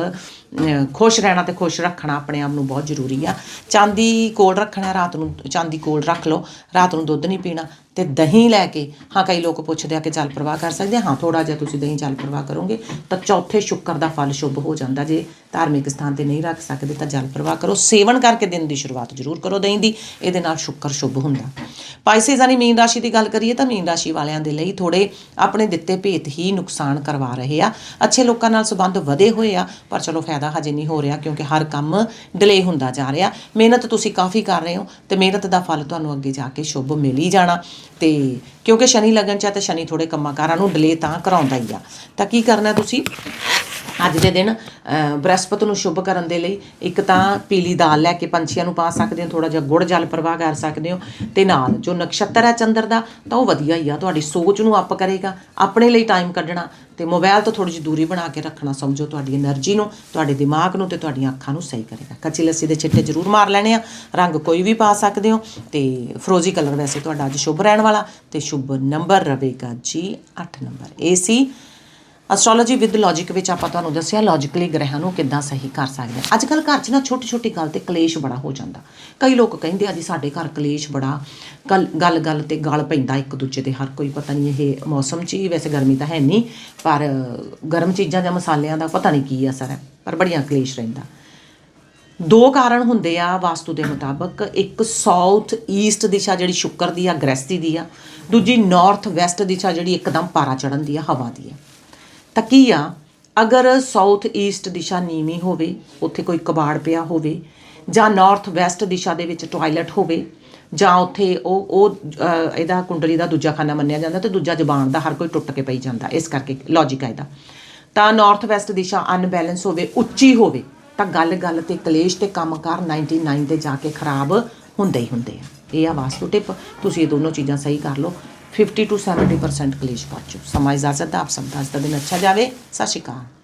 ਖੁਸ਼ ਰਹਿਣਾ ਤੇ ਖੁਸ਼ ਰੱਖਣਾ ਆਪਣੇ ਆਪ ਨੂੰ ਬਹੁਤ ਜ਼ਰੂਰੀ ਆ। ਚਾਂਦੀ ਕੋਲ ਰੱਖਣਾ, ਰਾਤ ਨੂੰ ਚਾਂਦੀ ਕੋਲ ਰੱਖ ਲਓ, ਰਾਤ ਨੂੰ ਦੁੱਧ ਨਹੀਂ ਪੀਣਾ ਤੇ ਦਹੀਂ ਲੈ ਕੇ, ਹਾਂ, ਕਈ ਲੋਕ ਪੁੱਛਦੇ ਆ ਕਿ ਜਲ ਪ੍ਰਵਾਹ ਕਰ ਸਕਦੇ ਹਾਂ ਥੋੜਾ ਜਿਹਾ ਤੁਸੀਂ ਦਹੀਂ ਜਲ ਪ੍ਰਵਾਹ ਕਰੋਗੇ, ਤਾਂ ਚੌਥੇ ਸ਼ੁੱਕਰ ਦਾ ਫਲ ਸ਼ੁਭ ਹੋ ਜਾਂਦਾ। ਜੇ ਧਾਰਮਿਕ ਸਥਾਨ ਤੇ ਨਹੀਂ ਰੱਖ ਸਕਦੇ ਤਾਂ ਜਲ ਪ੍ਰਵਾਹ ਕਰੋ। ਸੇਵਨ ਕਰਕੇ ਦਿਨ ਦੀ ਸ਼ੁਰੂਆਤ ਜ਼ਰੂਰ ਕਰੋ ਦਹੀਂ ਦੀ, ਇਹਦੇ ਨਾਲ ਸ਼ੁੱਕਰ ਸ਼ੁਭ ਹੁੰਦਾ। ਪਾਈਸੇਸ ਯਾਨੀ ਮੀਨ ਰਾਸ਼ੀ ਦੀ ਗੱਲ ਕਰੀਏ ਤਾਂ ਮੀਨ ਰਾਸ਼ੀ ਵਾਲਿਆਂ ਦੇ ਲਈ ਥੋੜੇ ਆਪਣੇ ਦਿੱਤੇ ਭੇਤ ਹੀ ਨੁਕਸਾਨ ਕਰਵਾ ਰਹੇ ਆ। ਅੱਛੇ ਲੋਕਾਂ ਨਾਲ ਸੰਬੰਧ ਵਧੇ ਹੋਏ ਆ, ਪਰ ਚਲੋ ਫਾਇਦਾ ਹਜੇ ਨਹੀਂ ਹੋ ਰਿਹਾ ਕਿਉਂਕਿ ਹਰ ਕੰਮ ਡਿਲੇ ਹੁੰਦਾ ਜਾ ਰਿਹਾ। ਮਿਹਨਤ ਤੁਸੀਂ ਕਾਫੀ ਕਰ ਰਹੇ ਹੋ ਤੇ ਮਿਹਨਤ ਦਾ ਫਲ ਤੁਹਾਨੂੰ ਅੱਗੇ ਜਾ ਕੇ ਸ਼ੁਭ ਮਿਲ ਹੀ ਜਾਣਾ। ਤੇ ਕਿਉਂਕਿ ਸ਼ਨੀ ਲੱਗਣ ਚ ਆ ਤੇ ਸ਼ਨੀ ਥੋੜੇ ਕੰਮਾਂ-ਕਾਰਾਂ ਨੂੰ ਡਿਲੇ ਤਾਂ ਕਰਾਉਂਦਾ ਹੀ ਆ। ਤਾਂ ਕੀ ਕਰਨਾ ਤੁਸੀਂ? ਅੱਜ ਦੇ ਦਿਨ ਬ੍ਰਹਸਪਤ ਨੂੰ ਸ਼ੁਭ ਕਰਨ ਦੇ ਲਈ ਇੱਕ ਤਾਂ ਪੀਲੀ ਦਾਲ ਲੈ ਕੇ ਪੰਛੀਆਂ ਨੂੰ ਪਾ ਸਕਦੇ ਹੋ ਥੋੜਾ ਜਿਹਾ ਗੁੜ ਜਲ ਪ੍ਰਵਾਹ ਕਰ ਸਕਦੇ ਹੋ ਤੇ ਨਾਲ ਜੋ ਨਕਸ਼ਤਰ ਹੈ ਚੰਦਰ ਦਾ, ਤਾਂ ਉਹ ਵਧੀਆ ਹੀ ਆ, ਤੁਹਾਡੀ ਸੋਚ ਨੂੰ ਅਪ ਕਰੇਗਾ, ਆਪਣੇ ਲਈ ਟਾਈਮ ਕੱਢਣਾ ਤੇ ਮੋਬਾਈਲ ਤੋਂ ਥੋੜੀ ਜਿਹੀ ਦੂਰੀ ਬਣਾ ਕੇ ਰੱਖਣਾ, ਸਮਝੋ ਤੁਹਾਡੀ એનર્ਜੀ ਨੂੰ, ਤੁਹਾਡੇ ਦਿਮਾਗ ਨੂੰ ਤੇ ਤੁਹਾਡੀਆਂ ਅੱਖਾਂ ਨੂੰ ਸਹੀ ਕਰੇਗਾ। ਕੱਚੀ ਲੱਸੀ ਦੇ ਛਿੱਟੇ ਜ਼ਰੂਰ ਮਾਰ ਲੈਣੇ ਆ, ਰੰਗ ਕੋਈ ਵੀ ਪਾ ਸਕਦੇ ਹੋ ਤੇ ਫਰੋਜ਼ੀ ਕਲਰ ਵੈਸੇ ਤੁਹਾਡਾ ਅੱਜ ਸ਼ੁਭ ਰਹਿਣ ਵਾਲਾ ਤੇ ਸ਼ੁਭ ਨੰਬਰ ਰਹੇਗਾ ਜੀ 8 number AC astrology with logic ਵਿੱਚ ਆਪਾਂ ਤੁਹਾਨੂੰ ਦੱਸਿਆ ਲੌਜੀਕਲੀ ਗ੍ਰਹਿਾਂ ਨੂੰ ਕਿੱਦਾਂ ਸਹੀ ਕਰ ਸਕਦੇ ਹਾਂ ਅੱਜ ਕੱਲ ਘਰ 'ਚ ਨਾ ਛੋਟੀ ਛੋਟੀ ਗੱਲ ਤੇ ਕਲੇਸ਼ ਬੜਾ ਹੋ ਜਾਂਦਾ। ਕਈ ਲੋਕ ਕਹਿੰਦੇ ਆ ਜੀ ਸਾਡੇ ਘਰ ਕਲੇਸ਼ ਬੜਾ, ਗੱਲ ਗੱਲ ਗੱਲ ਤੇ ਗਲ ਪੈਂਦਾ ਇੱਕ ਦੂਜੇ ਤੇ, ਹਰ ਕੋਈ ਪਤਾ ਨਹੀਂ ਇਹ ਮੌਸਮ 'ਚ ਹੀ, ਵੈਸੇ ਗਰਮੀ ਤਾਂ ਹੈ ਨਹੀਂ, ਪਰ ਗਰਮ ਚੀਜ਼ਾਂ ਜਾਂ ਮਸਾਲਿਆਂ ਦਾ ਪਤਾ ਨਹੀਂ ਕੀ ਅਸਰ ਹੈ, ਪਰ ਬੜੀਆਂ ਕਲੇਸ਼ ਰਹਿੰਦਾ। ਦੋ ਕਾਰਨ ਹੁੰਦੇ ਆ ਵਾਸਤੂ ਦੇ ਮੁਤਾਬਕ, ਇੱਕ ਸਾਊਥ ਈਸਟ ਦਿਸ਼ਾ ਜਿਹੜੀ ਸ਼ੁੱਕਰ ਦੀ ਆ ਗ੍ਰਸਤੀ ਦੀ ਆ, ਦੂਜੀ ਨਾਰਥ ਵੈਸਟ ਦਿਸ਼ਾ ਜਿਹੜੀ ਇੱਕਦਮ ਪਾਰਾ ਚੜਨ ਦੀ ਆ, ਹਵਾ ਦੀ ਆ। ਤਾਂ ਕੀ ਆ? ਅਗਰ ਸਾਊਥ ਈਸਟ ਦਿਸ਼ਾ ਨੀਵੀਂ ਹੋਵੇ, ਉੱਥੇ ਕੋਈ ਕਬਾੜ ਪਿਆ ਹੋਵੇ, ਜਾਂ ਨਾਰਥ ਵੈਸਟ ਦਿਸ਼ਾ ਦੇ ਵਿੱਚ ਟਾਇਲਟ ਹੋਵੇ, ਜਾਂ ਉੱਥੇ ਉਹ ਉਹ ਇਹਦਾ ਕੁੰਡਲੀ ਦਾ ਦੂਜਾ ਖਾਨਾ ਮੰਨਿਆ ਜਾਂਦਾ ਤੇ ਦੂਜਾ ਜ਼ਬਾਨ ਦਾ ਹਰ ਕੋਈ ਟੁੱਟ ਕੇ ਪਈ ਜਾਂਦਾ, ਇਸ ਕਰਕੇ ਲੌਜੀਕ ਹੈ ਇਹਦਾ। ਤਾਂ ਨਾਰਥ ਵੈਸਟ ਦਿਸ਼ਾ ਅਨਬੈਲੈਂਸ ਹੋਵੇ, ਉੱਚੀ ਹੋਵੇ, ਤਾਂ ਗੱਲ ਗੱਲ ਤੇ ਕਲੇਸ਼ ਤੇ ਕੰਮਕਾਰ 99 ਤੇ ਜਾ ਕੇ ਖਰਾਬ ਹੁੰਦੇ ਹੀ ਹੁੰਦੇ ਆ। ਇਹ ਆ ਵਾਸਤੂ ਟਿਪ, ਤੁਸੀਂ ਇਹ ਦੋਨੋਂ ਚੀਜ਼ਾਂ ਸਹੀ ਕਰ ਲਓ। 50 ਟੂ 70% ਕਲੇਸ਼ ਪਹੁੰਚੋ ਸਮਾਂ ਇਜਾਜ਼ਤ ਦਾ ਆਪ ਸਭ ਦਾ ਅੱਜ ਦਾ ਦਿਨ ਅੱਛਾ ਜਾਵੇ। ਸਤਿ ਸ਼੍ਰੀ ਅਕਾਲ।